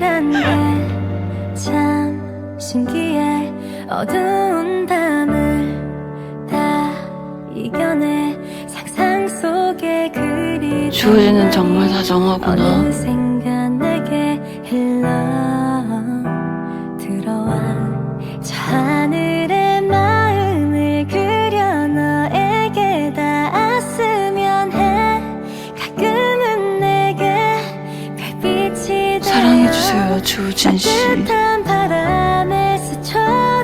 이란데 참 신기해. 어두운 밤을 다 이겨내 상상 속에 그리 주어지는 정말 다정하구나. 사랑해주세요, 주우진 씨. 따뜻한 바람에 스쳐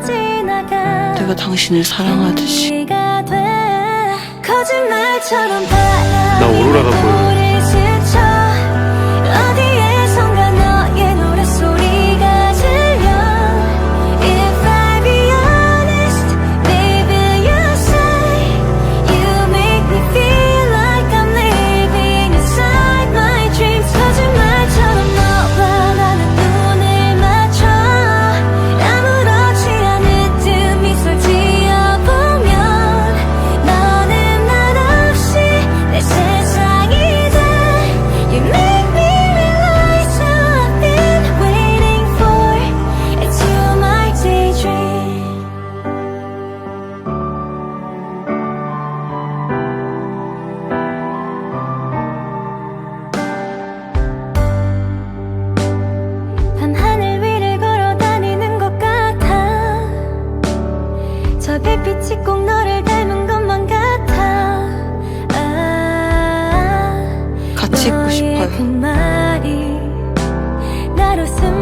지나가 내가 당신을 사랑하듯이. 나 오로라가 보여. 저 별빛이 꼭 너를 닮은 것만 같아 아 같이 있고 너의 그 싶어요. 말이 나로 숨짓게